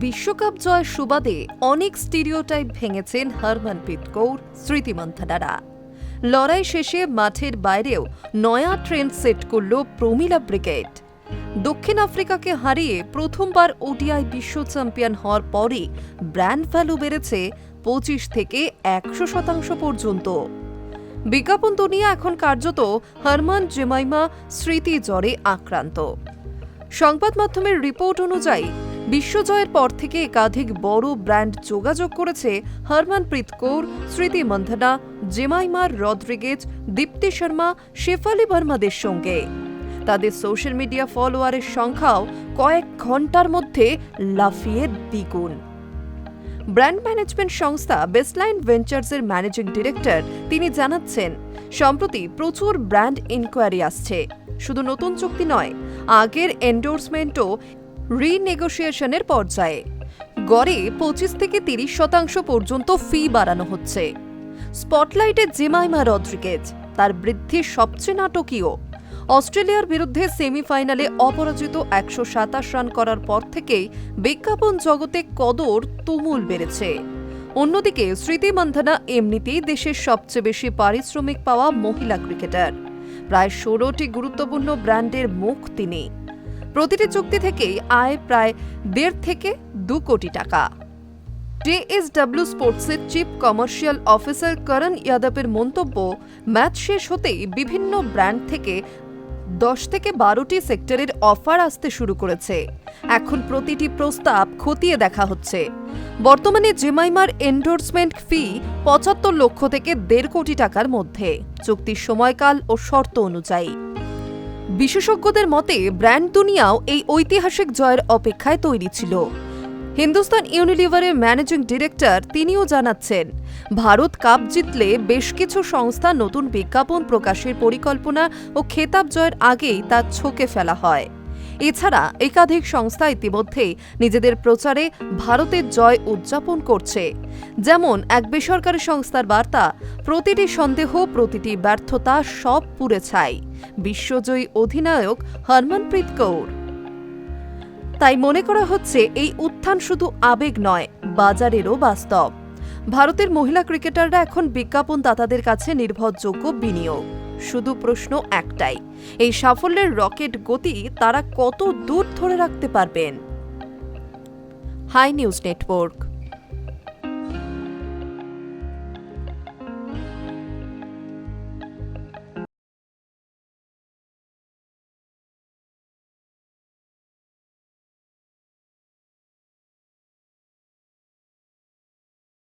বিশ্বকাপ জয়ের সুবাদে অনেক স্টিরিওটাইপ ভেঙেছেন হরমনপ্রীত কৌর, স্মৃতি মন্থানারা। লড়াই শেষে মাঠের বাইরেও নয়া ট্রেন্ড সেট করল প্রমিলা ব্রিগেড। দক্ষিণ আফ্রিকাকে হারিয়ে প্রথমবার ওডিআই বিশ্ব চ্যাম্পিয়ন হওয়ার পরই ব্র্যান্ড ভ্যালু বেড়েছে পঁচিশ থেকে একশো শতাংশ পর্যন্ত। বিজ্ঞাপন দুনিয়া এখন কার্যত হরমান, জেমাইমা, স্মৃতি জ্বরে আক্রান্ত। সংবাদ মাধ্যমের রিপোর্ট অনুযায়ী বিশ্বজয়ের পর থেকে একাধিক বড় ব্র্যান্ড যোগাযোগ করেছে হরমনপ্রীত কৌর, স্মৃতি মন্ধনা জেমাইমার রদ্রিগেজ, দীপ্তি শর্মা, শেফালি ভার্মাদের সঙ্গে। তাদের সোশ্যাল মিডিয়া ফলোয়ারের সংখ্যাও কয়েক ঘণ্টার মধ্যে লাফিয়ে দ্বিগুণ। ব্র্যান্ড ম্যানেজমেন্ট সংস্থা বেসলাইন ভেঞ্চার্সের ম্যানেজিং ডিরেক্টর তিনি জানাচ্ছেন, সম্প্রতি প্রচুর ব্র্যান্ড ইনকোয়ারি আসছে। শুধু নতুন চুক্তি নয়, আগের এন্ডোর্সমেন্টও রিনেগোসিয়েশনের পর্যায়ে। গড়ে পঁচিশ থেকে তিরিশ শতাংশ পর্যন্ত ফি বাড়ানো হচ্ছে। স্পটলাইটে জেমাইমা রদ্রিগেজ, তার বৃদ্ধি সবচেয়ে নাটকীয়। অস্ট্রেলিয়ার বিরুদ্ধে সেমিফাইনালে অপরাজিত একশো সাতাশ রান করার পর থেকেই বিজ্ঞাপন জগতে কদর তুমুল বেড়েছে। অন্যদিকে স্মৃতি মন্ধানা এমনিতেই দেশের সবচেয়ে বেশি পারিশ্রমিক পাওয়া মহিলা ক্রিকেটার। প্রায় ষোলোটি গুরুত্বপূর্ণ ব্র্যান্ডের মুখ তিনি। প্রতিটি চুক্তি থেকেই আয় প্রায় দেড় থেকে দু কোটি টাকা। জেএসডব্লিউ স্পোর্টসের চিফ কমার্শিয়াল অফিসার করণ যাদবের মন্তব্য, ম্যাচ শেষ হতেই বিভিন্ন ব্র্যান্ড থেকে দশ থেকে বারোটি সেক্টরের অফার আসতে শুরু করেছে। এখন প্রতিটি প্রস্তাব খতিয়ে দেখা হচ্ছে। বর্তমানে জেমাইমার এন্ডোর্সমেন্ট ফি পঁচাত্তর লক্ষ থেকে দেড় কোটি টাকার মধ্যে। চুক্তির সময়কাল ও শর্ত অনুযায়ী। বিশেষজ্ঞদের মতে, ব্র্যান্ড দুনিয়াও এই ঐতিহাসিক জয়ের অপেক্ষায় তৈরি ছিল। হিন্দুস্তান ইউনিলিভারের ম্যানেজিং ডিরেক্টর তিনিও জানাচ্ছেন, ভারত কাপ জিতলে বেশ কিছু সংস্থা নতুন বিজ্ঞাপন প্রকাশের পরিকল্পনা ও খেতাব জয়ের আগেই তা ছকে ফেলা হয়। এছাড়া একাধিক সংস্থা ইতিমধ্যেই নিজেদের প্রচারে ভারতের জয় উদযাপন করছে। যেমন এক বেসরকারি সংস্থার বার্তা, প্রতিটি সন্দেহ, প্রতিটি ব্যর্থতা সব পুড়ে ছাই বিশ্বজয়ী অধিনায়ক হরমনপ্রীত কৌর। তাই মনে করা হচ্ছে এই উত্থান শুধু আবেগ নয়, বাজারেরও বাস্তব। ভারতের মহিলা ক্রিকেটাররা এখন বিজ্ঞাপন দাতাদের কাছে নির্ভরযোগ্য বিনিয়োগ। শুধু প্রশ্ন একটাই, এই সাফল্যের রকেট গতি তারা কত দূর ধরে রাখতে পারবেন? Hi news network.